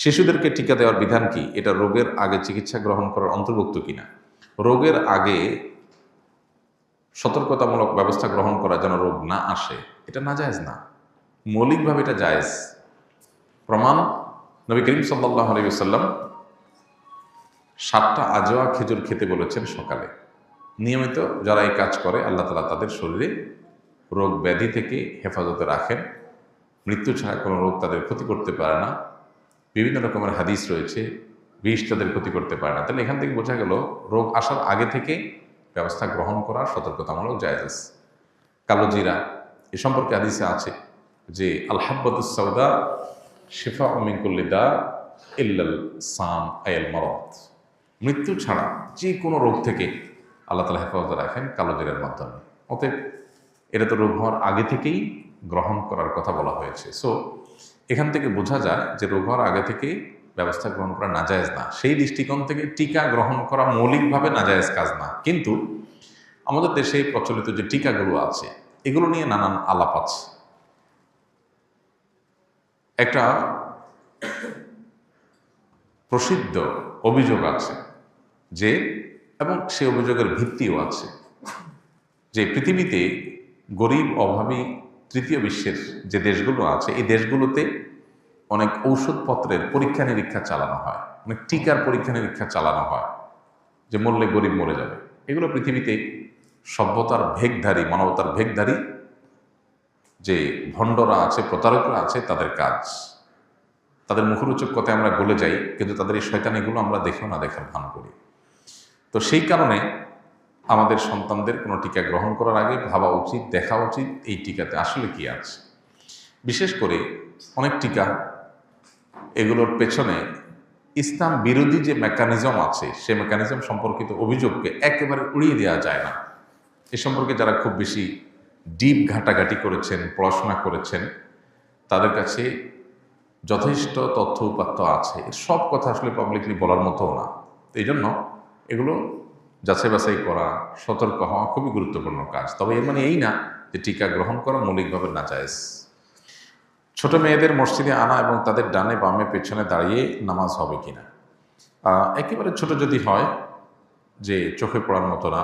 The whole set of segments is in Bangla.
শিশুদেরকে টিকা দেওয়ার বিধান কি? এটা রোগের আগে চিকিৎসা গ্রহণ করার অন্তর্ভুক্ত কিনা? রোগের আগে সতর্কতামূলক ব্যবস্থা গ্রহণ করা যেন রোগ না আসে, এটা না জায়েজ না। মৌলিকভাবে এটা জায়েজ। প্রমাণ, নবী করিম সাল্লাহ আলাইসাল্লাম সাতটা আজোয়া খেজুর খেতে বলেছেন সকালে। নিয়মিত যারা এই কাজ করে, আল্লাহ তালা তাদের শরীরে রোগ ব্যাধি থেকে হেফাজতে রাখেন। মৃত্যু ছাড়া কোনো রোগ তাদের ক্ষতি করতে পারে না। বিভিন্ন রকমের হাদিস রয়েছে, বিষ তাদের ক্ষতি করতে পারে না। তাহলে এখান থেকে বোঝা গেল, রোগ আসার আগে থেকে ব্যবস্থা গ্রহণ করা সতর্কতামূলক জায়জ। কালো জিরা, এ সম্পর্কে হাদিসে আছে যে আলহাব্বতুসৌদা শিফা অমিনকুল্লিদা ইল্লাল সাম আয়াল মরদ। মৃত্যু ছাড়া যে কোনো রোগ থেকে আল্লাহ তালা হেফাজত রাখেন কালো জিরার মাধ্যমে। অতএব এটা তো রোগ হওয়ার আগে থেকেই গ্রহণ করার কথা বলা হয়েছে। সো এখান থেকে বোঝা যায় যে রোগ হওয়ার আগে থেকেই ব্যবস্থা গ্রহণ করা নাজায়েজ না। সেই দৃষ্টিকোণ থেকে টিকা গ্রহণ করা মৌলিকভাবে নাজায়েজ কাজ না। কিন্তু আমাদের দেশে প্রচলিত যে টিকাগুলো আছে, এগুলো নিয়ে নানান আলাপ আছে। একটা প্রসিদ্ধ অভিযোগ আছে যে, এবং সে অভিযোগের ভিত্তিও আছে যে পৃথিবীতে গরিব অভাবী তৃতীয় বিশ্বের যে দেশগুলো আছে, এই দেশগুলোতে অনেক ঔষধপত্রের পরীক্ষা নিরীক্ষা চালানো হয়, অনেক টিকার পরীক্ষা নিরীক্ষা চালানো হয় যে মরলে গরিব মরে যাবে। এগুলো পৃথিবীতে সভ্যতার ভেগধারী মানবতার ভেগধারী যে ভণ্ডরা আছে, প্রতারকরা আছে, তাদের কাজ। তাদের মুখরোচক কথায় আমরা গলে যাই, কিন্তু তাদের এই শয়তানিগুলো আমরা দেখেও না, দেখার ভান করি। তো সেই কারণে আমাদের সন্তানদের কোনো টিকা গ্রহণ করার আগে ভাবা উচিত, দেখা উচিত এই টিকাতে আসলে কি আছে। বিশেষ করে অনেক টিকা এগুলোর পেছনে ইসলাম বিরোধী যে মেকানিজম আছে, সে মেকানিজম সম্পর্কিত অভিযোগকে একেবারে উড়িয়ে দেওয়া যায় না। এ সম্পর্কে যারা খুব বেশি ডিপ ঘাটাঘাটি করেছেন, পড়াশোনা করেছেন, তাদের কাছে যথেষ্ট তথ্য উপাত্ত আছে। সব কথা আসলে পাবলিকলি বলার মতো না। এই জন্য এগুলো যাচাই বাছাই করা সতর্ক হওয়া খুবই গুরুত্বপূর্ণ কাজ। তবে এর মানে এই না যে টিকা গ্রহণ করা মৌলিকভাবে না চায় ছোট মেয়েদের মসজিদে আনা এবং তাদের ডানে বামে পেছনে দাঁড়িয়ে নামাজ হবে কিনা? আহ, একেবারে ছোট যদি হয় যে চোখে পড়ার মতো না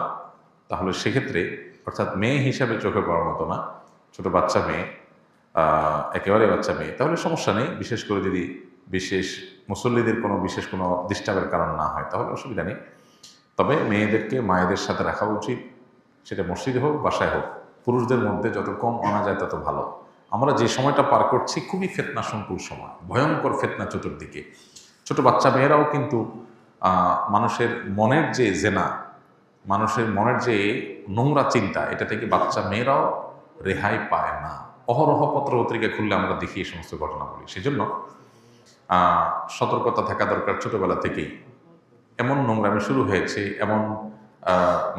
তাহলে সেক্ষেত্রে অর্থাৎ মেয়ে হিসাবে চোখে পড়ার মতো না ছোট বাচ্চা মেয়ে একেবারে বাচ্চা মেয়ে তাহলে সমস্যা নেই। বিশেষ করে যদি বিশেষ মুসল্লিদের কোনো বিশেষ কোনো ডিস্টার্বের কারণ না হয় তাহলে অসুবিধা নেই। তবে মেয়েদেরকে মায়েদের সাথে রাখা উচিত। সেটা মসজিদে হোক, বাসায় হোক। পুরুষদের মধ্যে যত কম আনা যায়, তত ভালো। আমরা যে সময়টা পার করছি, খুবই ফেতনা সংকুল সময়। ভয়ঙ্কর ফেতনা চতুর্দিকে। ছোট বাচ্চা মেয়েরাও কিন্তু মানুষের মনের যে জেনা, মানুষের মনের যে নোংরা চিন্তা, এটা থেকে বাচ্চা মেয়েরাও রেহাই পায় না। অহরহ পত্র পত্রিকা খুললে আমরা দেখি এই সমস্ত ঘটনাগুলি। সেজন্য সতর্কতা থাকা দরকার ছোটবেলা থেকেই। এমন নোংরামি শুরু হয়েছে, এমন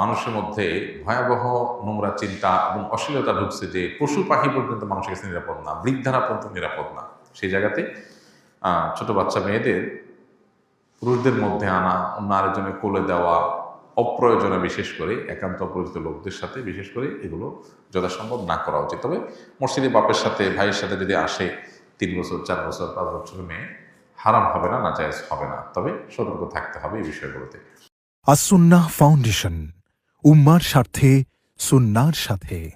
মানুষের মধ্যে ভয়াবহ নোংরা চিন্তা এবং অশ্লীলতা ঢুকছে যে পশু পাখি পর্যন্ত মানুষের কাছে নিরাপদ না বৃদ্ধারা পর্যন্ত নিরাপদ না। সেই জায়গাতে ছোট বাচ্চা মেয়েদের, পুরুষদের মধ্যে আনা, অন্য আরেকজনের কোলে দেওয়া, অপ্রয়োজনে বিশেষ করে একান্ত অপরিচিত লোকদের সাথে বিশেষ করে এগুলো যথাসম্ভব না করা উচিত। তবে মসজিদে বাপের সাথে, ভাইয়ের সাথে যদি আসে তিন বছর, চার বছর, পাঁচ বছরের মেয়ে হারাম হবে না নাজায়জ হবে না। তবে সতর্ক থাকতে হবে এই বিষয়গুলোতে। আসুন্না ফাউন্ডেশন, উম্মার স্বার্থে, সুন্নার সাথে।